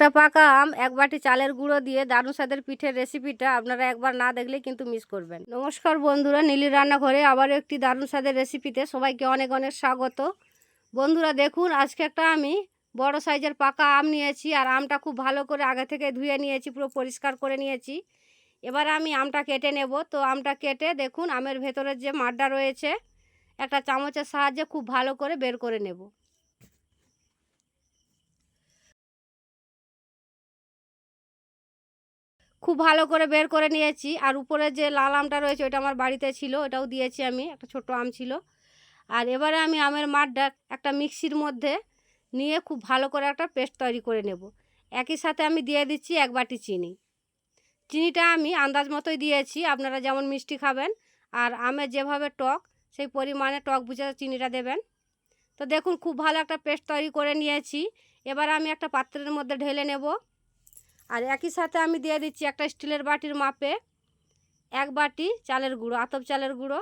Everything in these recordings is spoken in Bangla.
একটা পাকা আম, এক বাটি চালের গুঁড়ো দিয়ে দারুণ স্বাদের পিঠের রেসিপিটা আপনারা একবার না দেখলে কিন্তু মিস করবেন। নমস্কার বন্ধুরা নীলির রান্নাঘরে আবারও একটি দারুণ স্বাদের রেসিপিতে সবাইকে অনেক অনেক স্বাগত। বন্ধুরা, দেখুন, আজকে একটা আমি বড় সাইজের পাকা আম নিয়েছি আর আমটা খুব ভালো করে আগে থেকে ধুয়ে নিয়েছি, পুরো পরিষ্কার করে নিয়েছি। এবার আমি আমটা কেটে নেব। তো আমটা কেটে দেখুন, আমের ভেতরের যে মাড্ডা রয়েছে, একটা চামচের সাহায্যে খুব ভালো করে বের করে নেব। খুব ভালো করে বের করে নিয়েছি। আর উপরে যে লাল আমটা রয়েছে ওটা আমার বাড়িতে ছিল, ওটাও দিয়েছি আমি, একটা ছোট আম ছিল। আর এবারে আমি আমের মাঠটা একটা মিক্সির মধ্যে নিয়ে খুব ভালো করে একটা পেস্ট তৈরি করে নেব। একই সাথে আমি দিয়ে দিচ্ছি এক বাটি চিনি। চিনিটা আমি আন্দাজ মতোই দিয়েছি, আপনারা যেমন মিষ্টি খাবেন, আর আমের যেভাবে টক, সেই পরিমাণে টক বুঝে চিনিটা দেবেন। তো দেখুন, খুব ভালো একটা পেস্ট তৈরি করে নিয়েছি। এবার আমি একটা পাত্রের মধ্যে ঢেলে নেব। আর একই সাথে আমি দিয়ে দিচ্ছি একটা স্টিলের বাটির মাপে এক বাটি চালের গুঁড়ো, আতপ চালের গুঁড়ো।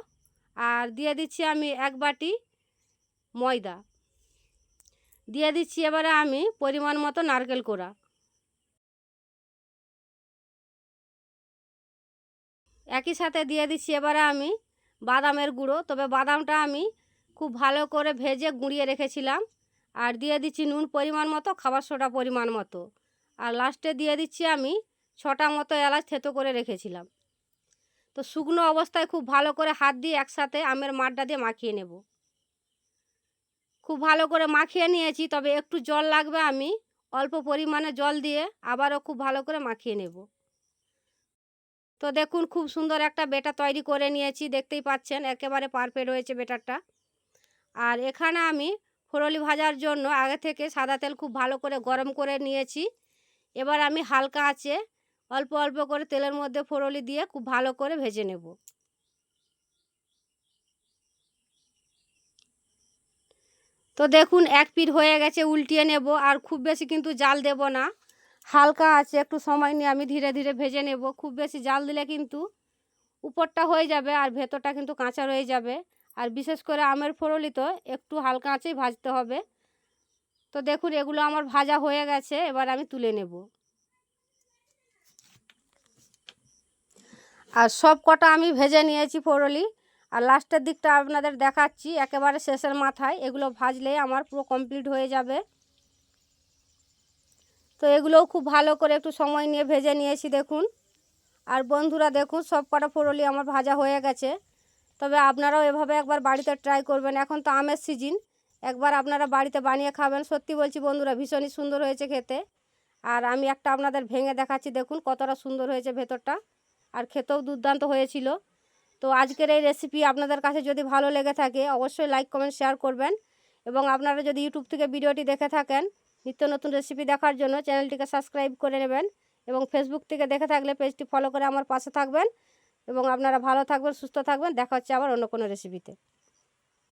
আর দিয়ে দিচ্ছি আমি এক বাটি ময়দা। দিয়ে দিচ্ছি এবারে আমি পরিমাণ মতো নারকেল কোড়া। একই সাথে দিয়ে দিচ্ছি এবারে আমি বাদামের গুঁড়ো। তবে বাদামটা আমি খুব ভালো করে ভেজে গুঁড়িয়ে রেখেছিলাম। আর দিয়ে দিচ্ছি নুন পরিমাণ মতো, খাবার সোডা পরিমাণ মতো। আর লাস্টে দিয়ে দিচ্ছি আমি ছটা মতো এলাচ থেতো করে রেখেছিলাম। তো শুকনো অবস্থায় খুব ভালো করে হাত দিয়ে একসাথে আমের মাঠটা দিয়ে মাখিয়ে নেব। খুব ভালো করে মাখিয়ে নিয়েছি, তবে একটু জল লাগবে আমি, অল্প পরিমাণে জল দিয়ে আবারও খুব ভালো করে মাখিয়ে নেব। তো দেখুন খুব সুন্দর একটা বেটা তৈরি করে নিয়েছি, দেখতেই পাচ্ছেন একেবারে পারফেক্ট হয়েছে বেটারটা আর এখানে আমি ফরলি ভাজার জন্য আগে থেকে সাদা তেল খুব ভালো করে গরম করে নিয়েছি। এবার আমি হালকা আছে অল্প অল্প করে তেলের মধ্যে ফোড়লি দিয়ে খুব ভালো করে ভেজে নেব। তো দেখুন, এক পিঠ হয়ে গেছে, উল্টিয়ে নেব। আর খুব বেশি কিন্তু জাল দেব না। হালকা আছে একটু সময় নিয়ে আমি ধীরে ধীরে ভেজে নেব। খুব বেশি জাল দিলে কিন্তু উপরটা হয়ে যাবে আর ভেতরটা কিন্তু কাঁচা রয়ে যাবে। আর বিশেষ করে আমের ফোড়লি তো একটু হালকা আঁচেই ভাজতে হবে। তো দেখুন, এগুলো আমার ভাজা হয়ে গেছে, এবার আমি তুলে নেব। আর সব কটা আমি ভেজে নিয়েছি ফোড়লি আর লাস্টের দিকটা আপনাদের দেখাচ্ছি, একেবারে শেষের মাথায়। এগুলো ভাজলে আমার পুরো কমপ্লিট হয়ে যাবে। তো এগুলোও খুব ভালো করে একটু সময় নিয়ে ভেজে নিয়েছি, দেখুন। আর বন্ধুরা, দেখুন, সব কটা ফোড়লি আমার ভাজা হয়ে গেছে। তবে আপনারাও এভাবে একবার বাড়িতে ট্রাই করবেন। এখন তো আমের সিজন একবার আপনারা বাড়িতে বানিয়ে খাবেন। সত্যি বলছি বন্ধুরা, ভীষণই সুন্দর হয়েছে খেতে। আর আমি একটা আপনাদের ভেঙে দেখাচ্ছি, দেখুন কতটা সুন্দর হয়েছে ভেতরটা। আর খেতেও দুর্দান্ত হয়েছিল। তো আজকের এই রেসিপি আপনাদের কাছে যদি ভালো লেগে থাকে, অবশ্যই লাইক কমেন্ট শেয়ার করবেন। এবং আপনারা যদি ইউটিউব থেকে ভিডিওটি দেখে থাকেন, নিত্য নতুন রেসিপি দেখার জন্য চ্যানেলটিকে সাবস্ক্রাইব করে নেবেন এবং ফেসবুক থেকে দেখে থাকলে পেজটি ফলো করে আমার পাশে থাকবেন। এবং আপনারা ভালো থাকবেন, সুস্থ থাকবেন। দেখা হচ্ছে আবার অন্য কোনো রেসিপিতে